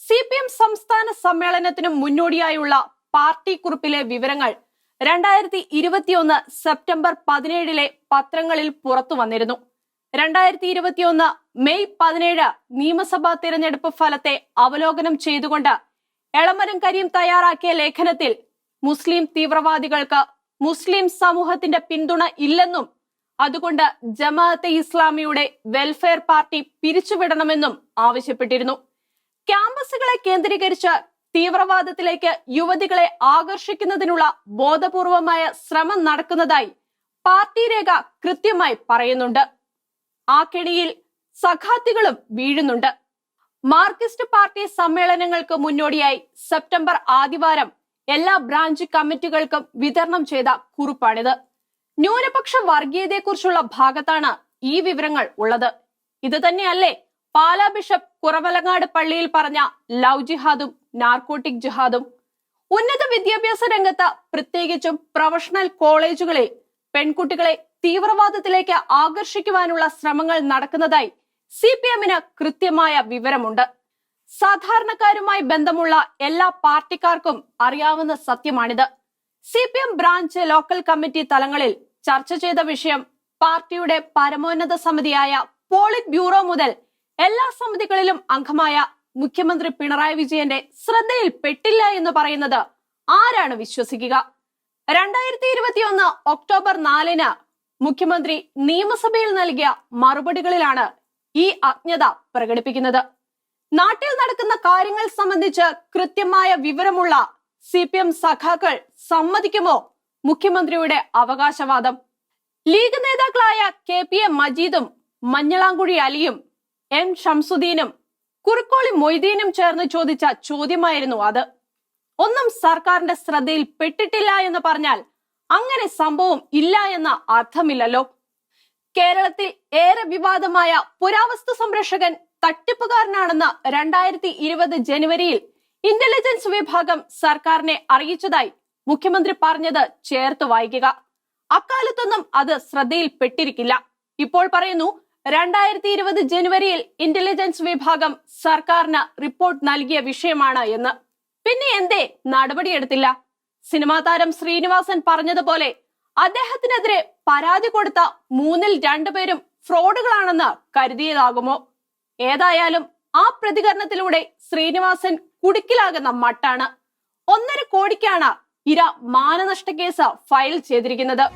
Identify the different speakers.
Speaker 1: C P M സംസ്ഥാന സമ്മേളനത്തിനും മുന്നോടിയായുള്ള party കുറിപ്പിലെ വിവരങ്ങൾ രണ്ടായിരത്തി ഇരുപത്തിയൊന്ന് സെപ്റ്റംബർ പതിനേഴിലെ പത്രങ്ങളിൽ പുറത്തു വന്നിരുന്നു. രണ്ടായിരത്തി ഇരുപത്തിയൊന്ന് മെയ് പതിനേഴ് നിയമസഭാ തിരഞ്ഞെടുപ്പ് ഫലത്തെ അവലോകനം ചെയ്തുകൊണ്ട് എളമരം കരീം തയ്യാറാക്കിയ ലേഖനത്തിൽ മുസ്ലിം തീവ്രവാദികൾക്ക് മുസ്ലിം സമൂഹത്തിന്റെ പിന്തുണ ഇല്ലെന്നും അതുകൊണ്ട് ജമാഅത്തെ ഇസ്ലാമിയുടെ വെൽഫെയർ പാർട്ടി പിരിച്ചുവിടണമെന്നും ആവശ്യപ്പെട്ടിരുന്നു. ക്യാമ്പസുകളെ കേന്ദ്രീകരിച്ച് തീവ്രവാദത്തിലേക്ക് യുവതികളെ ആകർഷിക്കുന്നതിനുള്ള ബോധപൂർവമായ ശ്രമം നടക്കുന്നതായി പാർട്ടി രേഖ കൃത്യമായി പറയുന്നുണ്ട്. ആ കെണിയിൽ സഖാത്തികളും വീഴുന്നുണ്ട്. മാർക്സിസ്റ്റ് പാർട്ടി സമ്മേളനങ്ങൾക്ക് മുന്നോടിയായി സെപ്റ്റംബർ ആദ്യവാരം എല്ലാ ബ്രാഞ്ച് കമ്മിറ്റികൾക്കും വിതരണം ചെയ്ത കുറിപ്പാണിത്. ന്യൂനപക്ഷ വർഗീയതയെക്കുറിച്ചുള്ള ഭാഗത്താണ് ഈ വിവരങ്ങൾ ഉള്ളത്. ഇത് തന്നെയല്ലേ പാലാ ബിഷപ്പ് കുറവലങ്ങാട് പള്ളിയിൽ പറഞ്ഞ ലവ് ജിഹാദും നാർക്കോട്ടിക് ജിഹാദും ഉന്നത വിദ്യാഭ്യാസ രംഗത്ത് പ്രത്യേകിച്ചും പ്രൊഫഷണൽ കോളേജുകളിൽ പെൺകുട്ടികളെ തീവ്രവാദത്തിലേക്ക് ആകർഷിക്കുവാനുള്ള ശ്രമങ്ങൾ നടക്കുന്നതായി സി പി എമ്മിന് കൃത്യമായ വിവരമുണ്ട്. സാധാരണക്കാരുമായി ബന്ധമുള്ള എല്ലാ പാർട്ടിക്കാർക്കും അറിയാവുന്ന സത്യമാണിത്. C P M branch local committee തലങ്ങളിൽ ചർച്ച ചെയ്ത വിഷയം പാർട്ടിയുടെ പരമോന്നത സമിതിയായ പോളിറ്റ് ബ്യൂറോ മുതൽ എല്ലാ സമിതികളിലും അംഗമായ മുഖ്യമന്ത്രി പിണറായി വിജയന്റെ ശ്രദ്ധയിൽ പെട്ടില്ല എന്ന് പറയുന്നത് ആരാണ് വിശ്വസിക്കുക? രണ്ടായിരത്തി ഇരുപത്തിയൊന്ന് ഒക്ടോബർ നാലിന് മുഖ്യമന്ത്രി നിയമസഭയിൽ നൽകിയ മറുപടികളിലാണ് ഈ അജ്ഞത പ്രകടിപ്പിക്കുന്നത്. നാട്ടിൽ നടക്കുന്ന കാര്യങ്ങൾ സംബന്ധിച്ച് കൃത്യമായ വിവരമുള്ള സി പി എം സഖാക്കൾ സമ്മതിക്കുമോ മുഖ്യമന്ത്രിയുടെ അവകാശവാദം? ലീഗ് നേതാക്കളായ കെ പി എ മജീദും മഞ്ഞളാങ്കുഴി അലിയും എം ഷംസുദ്ദീനും കുറുക്കോളി മൊയ്തീനും ചേർന്ന് ചോദിച്ച ചോദ്യമായിരുന്നു അത്. ഒന്നും സർക്കാരിന്റെ ശ്രദ്ധയിൽ പെട്ടിട്ടില്ല എന്ന് പറഞ്ഞാൽ അങ്ങനെ സംഭവം ഇല്ല എന്ന അർത്ഥമില്ലല്ലോ. കേരളത്തിൽ ഏറെ വിവാദമായ പുരാവസ്തു സംരക്ഷകൻ തട്ടിപ്പുകാരനാണെന്ന് രണ്ടായിരത്തി ഇരുപത് ജനുവരിയിൽ ഇന്റലിജൻസ് വിഭാഗം സർക്കാരിനെ അറിയിച്ചതായി മുഖ്യമന്ത്രി പറഞ്ഞത് ചേർത്ത് വായിക്കുക. അക്കാലത്തൊന്നും അത് ശ്രദ്ധയിൽപ്പെട്ടിരിക്കില്ല ഇപ്പോൾ പറയുന്നു രണ്ടായിരത്തി ഇരുപത് ജനുവരിയിൽ ഇന്റലിജൻസ് വിഭാഗം സർക്കാരിന് റിപ്പോർട്ട് നൽകിയ വിഷയമാണ് എന്ന്. പിന്നെ എന്തേ നടപടിയെടുത്തില്ല? സിനിമാ താരം ശ്രീനിവാസൻ പറഞ്ഞതുപോലെ അദ്ദേഹത്തിനെതിരെ പരാതി കൊടുത്ത മൂന്നിൽ രണ്ടുപേരും ഫ്രോഡുകളാണെന്ന് കരുതിയതാകുമോ? ഏതായാലും ആ പ്രതികരണത്തിലൂടെ ശ്രീനിവാസൻ കുടുക്കിലാകുന്ന മട്ടാണ്. ഒന്നര കോടിക്കാണ് ഇര മാനനഷ്ട കേസ് ഫയൽ ചെയ്തിരിക്കുന്നത്.